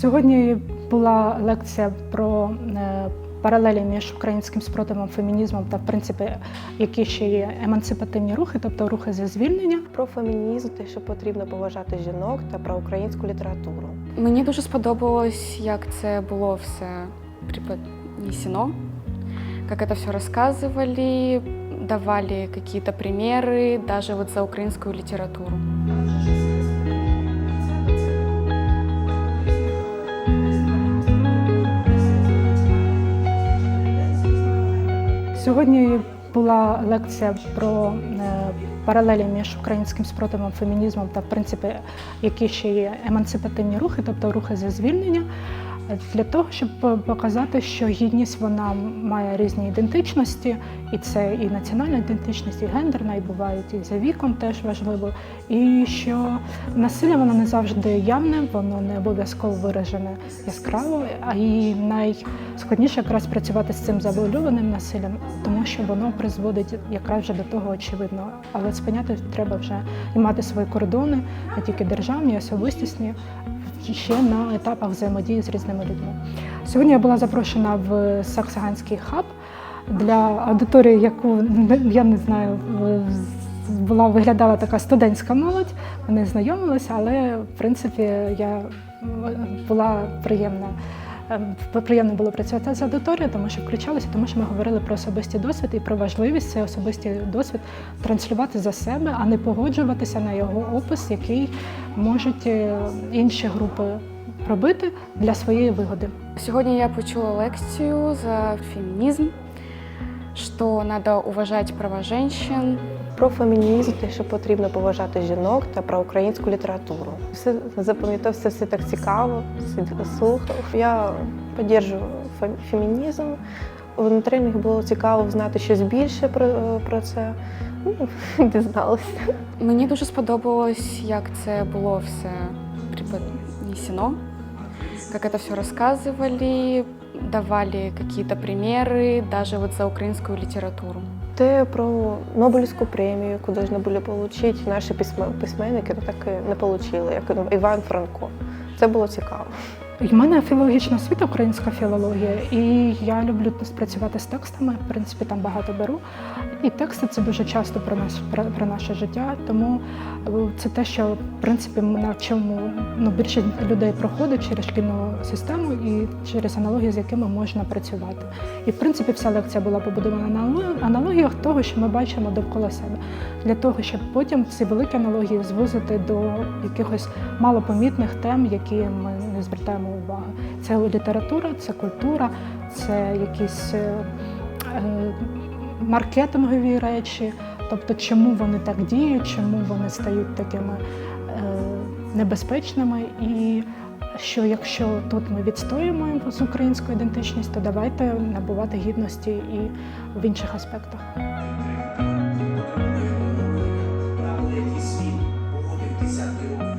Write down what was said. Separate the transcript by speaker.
Speaker 1: Сьогодні була лекція про е, паралелі між українським спротивом, фемінізмом та, в принципі, які ще є емансипативні рухи, тобто рухи за звільнення.
Speaker 2: Про фемінізм, те, що потрібно поважати жінок та про українську літературу.
Speaker 3: Мені дуже сподобалось, як це було все преподнесено, как это все рассказывали, давали какие-то примеры, даже вот за украинскую литературу.
Speaker 1: Сьогодні була лекція про е, паралелі між українським спротивом, фемінізмом та, в принципі, які ще є емансипативні рухи, тобто рухи за звільнення. Е, Для того, щоб показати, що гідність вона має різні ідентичності, і це і національна ідентичність, і гендерна, і бувають і за віком теж важливо. І що насилля воно не завжди явне, воно не обов'язково виражене яскраво, а і найскладніше якраз працювати з цим завуальованим насиллям, тому що воно призводить якраз вже до того очевидного. Але спиняти треба вже і мати свої кордони, не тільки державні, особистісні, ще на етапах взаємодії з різними людьми. Сьогодні я була запрошена в Саксаганський хаб для аудиторії, яку я не знаю, була виглядала така студентська молодь. Вони знайомилися, але в принципі я була приємна. Ем, Приємно було працювати з аудиторією, тому що включалися, тому що ми говорили про особистий досвід і про важливість цей особистий досвід транслювати за себе, а не погоджуватися на його опис, який можуть е, інші групи робити для своєї вигоди.
Speaker 3: Сегодня я почула лекцию за феминизм, что надо уважать права женщин,
Speaker 2: Про фемінізм, те, що потрібно поважати жінок та про українську літературу. Все запам'ятав, це все так цікаво, сидів, слухав. Я підтримую фем- фемінізм. На тренінгу було цікаво знати щось більше про, про це. Ну, дізналася.
Speaker 3: Мені дуже сподобалось, як це було все преподнесено, как это все рассказывали, давали какие-то примеры, даже вот за украинскую литературу.
Speaker 2: Те про Нобелівську премію, яку повинні були отримати наші письме- письменники, ну, так і не отримали, як ну, Іван Франко. Це було цікаво.
Speaker 1: У мене філологічна освіта, українська філологія, і я люблю працювати з текстами. В принципі, там багато беру. І тексти це дуже часто про наш про, про наше життя. Тому е, це те, що в принципі на чому ну, більшість людей проходить через шкільну систему і через аналогії, з якими можна працювати. І в принципі вся лекція була побудована на аналогіях того, що ми бачимо довкола себе, для того, щоб потім ці великі аналогії звузити до якихось малопомітних тем, які ми не звертаємо уваги. Це література, це культура, це якісь е, е, маркетингові речі, тобто чому вони так діють, чому вони стають такими е, небезпечними. І що якщо тут ми відстоюємо з українську ідентичність, то давайте набувати гідності і в інших аспектах. Який світ походив десятки років.